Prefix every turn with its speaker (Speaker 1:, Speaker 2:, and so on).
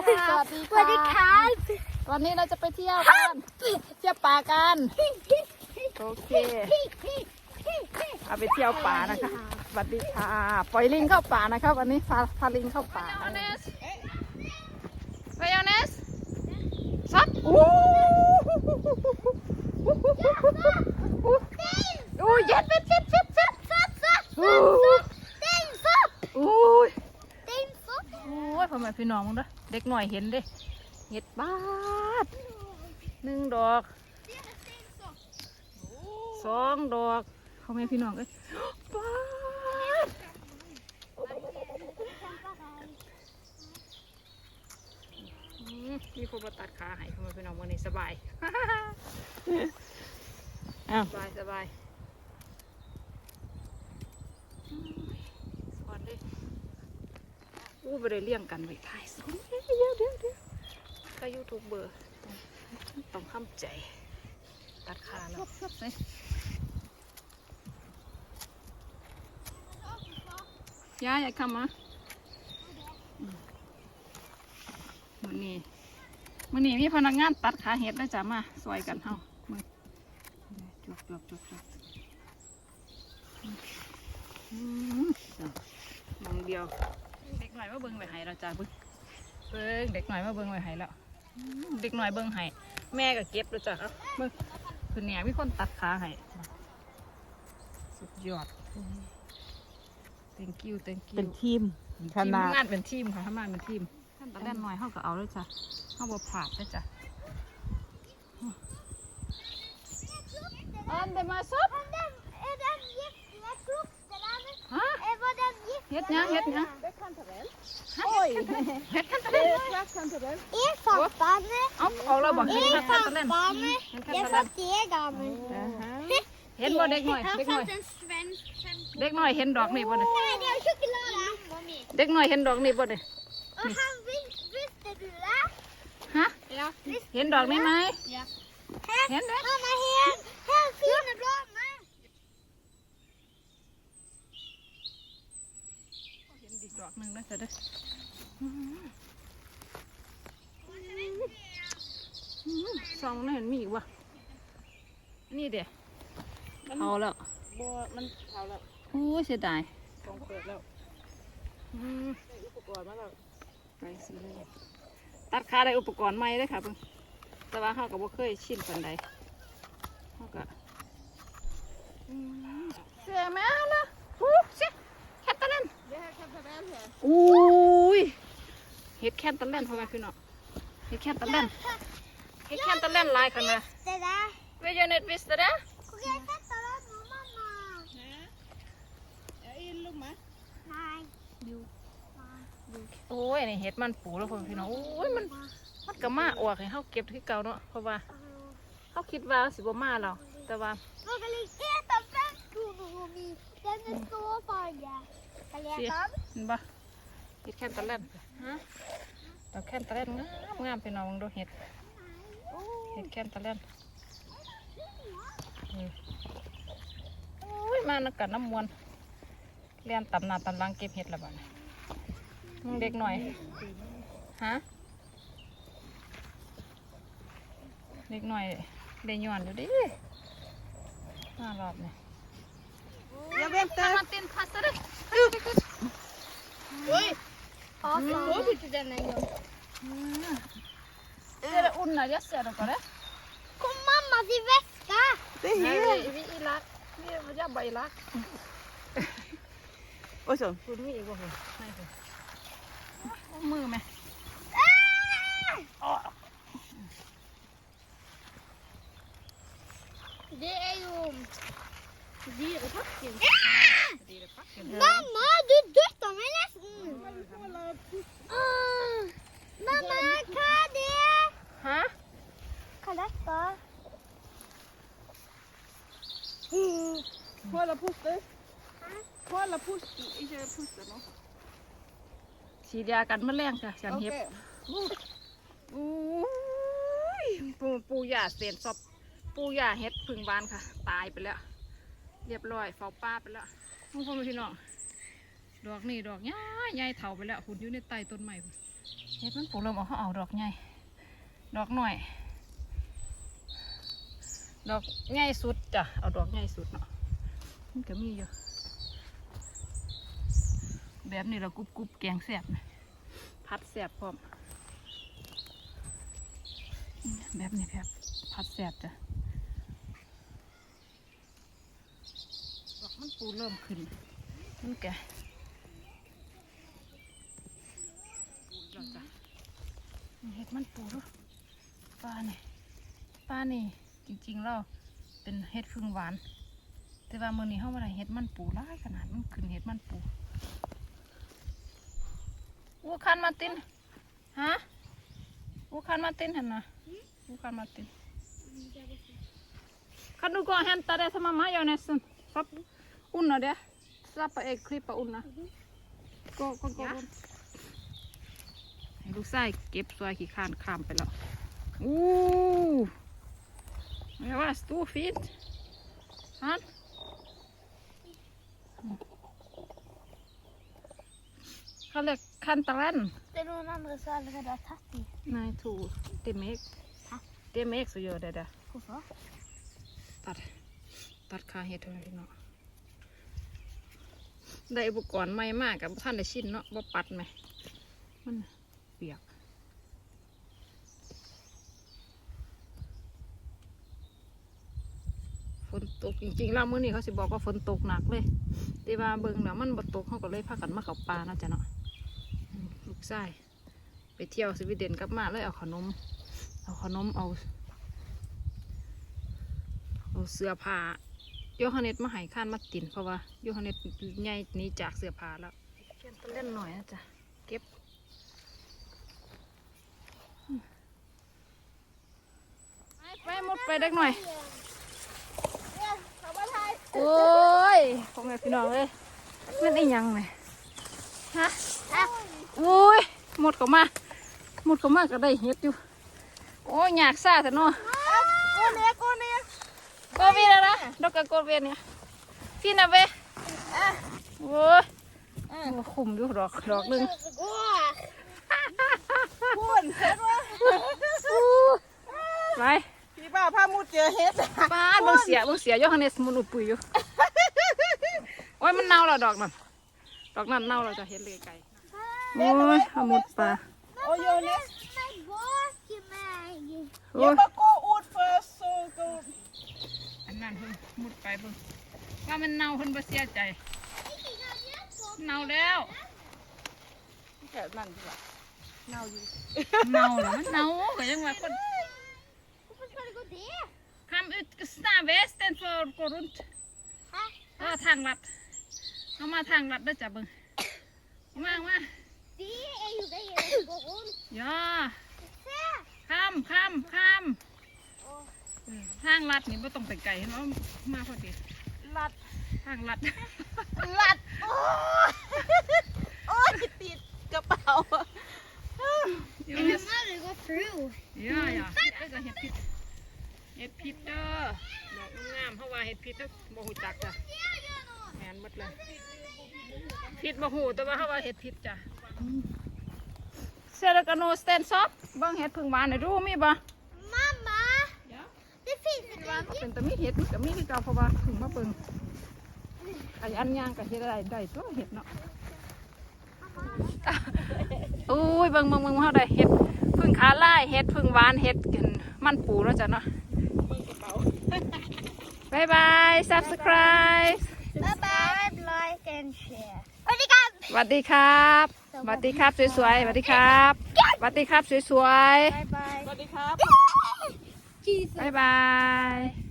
Speaker 1: สวัสดี
Speaker 2: สวัสดีครับ
Speaker 1: วันนี้เราจะไปเที่ยวกันเที่ยวป่ากันโอเคเอาไปเที่ยวป่านะคะสวัสดีค่ะปล่อยลิงเข้าป่านะครับวันนี้พาพาลิงเข้าป่าไปเนสไปเนสซัดโอ้โอ้ยเย็ดเย็ดเย็ดเย็ดเย็ด
Speaker 2: ซับซับ
Speaker 1: โอ้
Speaker 2: เต้นซับ
Speaker 1: โอ้ย
Speaker 2: เต้นซับ
Speaker 1: โอ้ยพ่อแม่พี่น้องมึงเด้อ เด็กหน่อยเห็นเด้เห็ดบาดหนึ่งดอกสองดอกพ่อแม่พี่น้องเอ้ยบาดอืมมีคนมาตัดขาให้พ่อแม่พี่น้องวันนี้สบายอ้าวสบายสบายอืมสวัสดี อู้ไปได้เลี้ยงกันไว้ถ่ายสองเดี๋ยวเดี๋ยวเดี๋ยวก็ยูทูบเบอร์ต้องต้องห้ามใจ ตัดขาแล้วนี่ยายอยากทำมะอืมมันนี้มันนี้มีพนักงานตัดขาเห็ดได้จ้ะมาซอยกันเฮามือจวบจวบจวบจวบอืมจ้ะมองเดียว เด็กหน่อยมาเบิ่งไว้ให้เราจ้าเบิ่งเบิ่งเด็กหน่อยมาเบิ่งไว้ให้แล้วอืมเด็กหน่อยเบิ่งให้แม่ก็เก็บแล้วจ้ะเอ้าเบิ่งคือเนี่ยมีคนตัดขาให้สุดยอด thank you thank you
Speaker 3: เป็นทีม
Speaker 1: ที
Speaker 3: ข
Speaker 1: ม
Speaker 3: นาด
Speaker 1: งานเป็นทีมค่ะทำงานเป็นทีมขั้นตอนแรกหน่อยเขาก็เอาแล้วจ้ะเขาบ่ผาดแล้วจ้ะอันเดมาซับ
Speaker 2: är den jätteklubb det där
Speaker 1: ฮะ
Speaker 2: är vad den gick
Speaker 1: เฮ็ดหยังเฮ็ดหยัง
Speaker 3: โอ้ย
Speaker 1: เฮ็ดขั้นตอนแรก
Speaker 2: er fattar
Speaker 1: เอาเอาแล้วบอกเฮ็ด
Speaker 2: er
Speaker 1: ขั้นตอนแรก
Speaker 2: fattar
Speaker 1: เฮ็ดขั้น
Speaker 2: jag
Speaker 1: ตอนแรก
Speaker 2: fattar er gamen
Speaker 1: เห็นบ่เด็กหน่อย เด็กหน่อย
Speaker 2: en svensk
Speaker 1: เด็กหน่อยเห็นดอกนี่บ่เนี่ย
Speaker 2: nej det är choklad
Speaker 1: เด็กหน่อยเห็นดอกนี่บ่เนี่ย
Speaker 2: och han vis- visste du det
Speaker 1: ฮะ
Speaker 2: ja
Speaker 1: เห็นดอกนี่ไหม
Speaker 2: ja
Speaker 1: Hen det?
Speaker 2: han har helt helt fina blommor
Speaker 1: เห็นอีก ดอกหนึ่งนะจ๊ะเด้อซองนั่นเห็นมีอีกวะนี่เดี๋ยวเอาแล้ว
Speaker 3: บัวมันเผาแล้ว
Speaker 1: โอ้ยเสียดาย
Speaker 3: ต้องเปิดแล้ว
Speaker 1: อืม
Speaker 3: ได้อุปกรณ์มาแล้ว
Speaker 1: ไปสิเลยตัดขาได้อุปกรณ์ใหม่เลยค่ะเพิ่งแต่ว่าเขาก็บ่เคยชินปันใดเขาก็อืมเสียแม่ละอู้เสีย อุ้
Speaker 3: ยเห็
Speaker 1: ดแคนตะเล่นพอแม่พี่น้องเห็ดแคนตะเล่นเห็ดแคนตะเล่นลายขนาด
Speaker 2: det där
Speaker 1: เวจเน็ตวิสต์เด้โอ้ยนี่เห็ดมันปูแล้วพอพี่น้องโอ้ยมันมันก็มาออกให้เฮาเก็บที่เก่าเนาะเพราะว่าเฮาคิดว่าสิบมาแล้วแต่ว่า เสีย
Speaker 2: äta den?
Speaker 1: เห็นปะเห็ดแคนตะเล่นฮะดอกแคนตะเล่นงามงามพี่น้องดูเห็ดเห็ดแคนตะเล่นนี่โอ้ยมานักกันน้ำมวนเรียนตำหนาตำลังเก็บเห็ดและบ้าดนี้มึงเด็กหน่อยฮะเด็กหน่อยได้ย้อนอยู่ดิมารอบเนี่ย
Speaker 3: Jag väntar.
Speaker 1: มาเต้นพัสดุ
Speaker 2: Oj! Ja, så tyckte den en gång.
Speaker 1: Är det unna jag ser det på det?
Speaker 2: Kom mamma till väska!
Speaker 3: Det är
Speaker 1: Nej,
Speaker 3: helt...
Speaker 1: vi, vi i Irak. Vi jobbar i Irak.
Speaker 3: Och så.
Speaker 1: คุณมีอีกบ่คุณไม่คุณเอามือไหม
Speaker 2: Ah! Det är ju... Dyrepacken.
Speaker 1: ดีเลยปักกัน
Speaker 2: Mamma, du dödade mig nästan! Ah, mamma, vad är det?
Speaker 1: ฮะ
Speaker 2: Vad är detta?
Speaker 3: Kolla puster. Kolla puster. Inte puster no.
Speaker 1: ฉีดยากันแมลงจ้ะฉันเห็บ
Speaker 3: Okej.
Speaker 1: อู้ยปูปูยาเสียนศพปูยาเฮ็ดพึ่งบานค่ะ ตายไปแล้ว เรียบร้อยเฝ้าป้าไปแล้วมึงพ่อแม่พี่น้องดอกนี่ดอกใหญ่ใหญ่เถาไปแล้วหุ่นอยู่ในใต้ต้นไม้พุ่นเห็ดมันปลูกแล้วบอกเขาเอาดอกใหญ่ดอกหน่อย ดอกใหญ่สุดจ้ะเอาดอกใหญ่สุดเนาะมันก็มีอยู่แบบนี้เรากรุบกรุบๆแกงแซ่บนะพัดแซ่บพร้อมแบบนี้แบบพัดแซ่บจ้ะดอกมัน ปูเริ่มขึ้นมันแก่เราจ้ะเห็ดมันปูดูปลาเนี่ยปลานี่จริงๆเราเป็นเห็ดพึ่งหวาน แต่ว่ามือนี้เขามาได้เห็ดมันปูร้ายขนาดมันขึ้นเห็ดมันปูอูคันมาตินฮะอูคันมาตินเห็นนะอูคันมาติน Kan du gå och hämta det som mamma gör nästan? Stopp. Unna det. Slappa ägg, klippa unna. Gå, gå, gå. gå. ให้ลูกไส้เก็บตัวขี้คานข้ามไปแล้วอู้ det var storfint. Han. Han är kantarellen.
Speaker 2: Det är någon andra som allerede har tatt i.
Speaker 1: Nej, to. Det är mig. Det är mig som gör det där.
Speaker 2: Hvorfor?
Speaker 1: ตัดตัดคาเห็ดเท่านั้นเนาะ ได้อุปกรณ์ใหม่มากกับท่านได้ชิ้นเนาะบ่ปัดไหมมันเปียกฝนตกจริงๆแล้วมื้อนี้เขาสิบอกว่าฝนตกหนักเลยแต่ว่าเบิ่งแล้วมันบ่ตกเขาก็เลยพากันมาเขาป่าเนาะจ้ะเนาะลูกชายไปเที่ยวสวีเดนกลับมาเลยเอาขนม เอาขนมเอา เอาเสื้อผ้า โยฮันเนตมาให้ข้านมาตินเพราะว่าโยฮันเนตใหญ่หนี้จากเสื้อผ้าแล้วเขียนตัวเล่นหน่อยนะจ๊ะเก็บอืมไปไปหมดไปเด็กหน่อยโอ้ยพ่อแม่พี่น้องเลยมันได้ยังไงฮะโอ้ยหมดก็มาหมดก็มาก็ได้เห็ดอยู่โอ้ยอยากซาแต่เนาะ
Speaker 3: Gå ner, gå ner.
Speaker 1: Gå vidare, dere går videre. Fina ved. Åh, det kom jo dere, dere. Men...
Speaker 3: Hun, ser du?
Speaker 1: ไป
Speaker 3: พี่บ่าวพามุดเจอเฮ็ด
Speaker 1: ป้าดเบิ่งเสียเบิ่งเสียโยฮันเนสมันอุปุยอยู่โอ้ยมันเน่าแล้วดอกนั่นดอกนั่นเน่าแล้วจะเห็นเลยไกลโอ้ยเอาหมดปลา
Speaker 3: Og Jonas,
Speaker 2: Nei, bak meg.
Speaker 1: โอ้
Speaker 3: jeg
Speaker 1: ย
Speaker 3: må gå ut først, så gå
Speaker 1: อั นนั้นเพิ่นหมดไปเบิ่งว่ามันเน่าเพิ่นบ่เสียใจเน่าแล้วแค่นั่นดีกว่าเน่าอยู่เน่าแล้วมันเน่าก็ยังว่าคน
Speaker 2: Hvorfor skal det gå det?
Speaker 1: Kom ut snarveis istedenfor å gå rundt.
Speaker 2: Hæ?
Speaker 1: Ja, tanglatt. Nå må jeg tanglatt det, Jabben. Kom her, kom her.
Speaker 2: Det er jo det jeg går rundt.
Speaker 1: Ja.
Speaker 2: Se!
Speaker 1: Kom, kom, kom. ทา งลัดนี่ไม่ต้องไปไกลเห็นว่ามาพอดี
Speaker 3: ลัด
Speaker 1: ทางลัด
Speaker 3: ลัด โอ้ยโอ้ยติดกระเป๋า
Speaker 1: อยู่
Speaker 2: And
Speaker 1: นี่
Speaker 2: the mother go through.
Speaker 1: ย่าย่าเฮ็ดก็เห็ดพิษเห็ดพิษเด้อดอกงามๆเพราะว่าเห็ดพิษเด้อบ่หูจักจ้ะแม่นหมดเลยพิษบ่หูแต่ว่าเขาว่าเห็ดพิษจ้ะเซลกโนสเตนซอฟเบิ่งเห็ดพึ่งหวานให้ดูมีบ่
Speaker 2: Mamma!
Speaker 1: Ja.
Speaker 2: Det finns ett
Speaker 1: เป็นแต่มีเห็ดมันก็มีคือเก่าเพราะว่าถึงมาเบิ่งไอ้อันย่างก็เฮ็ดอะได้ได้ตัวเห็ดเนาะโอ้ยเบิ่งเบิ่งเบิ่งเฮาได้เห็ดพึ่งขาลายเห็ดพึ่งหวานเห็ดกันมันปูแล้วจ้ะเนาะบายบาย subscribe
Speaker 2: Bye bye, like and share. สวัสดีครับ
Speaker 1: สวัสดีครับสวัสดีครับสวยๆสวัสดีครับสวัสดีครับสวย
Speaker 2: Bye bye.
Speaker 3: สวัสดีครับ
Speaker 1: 拜拜。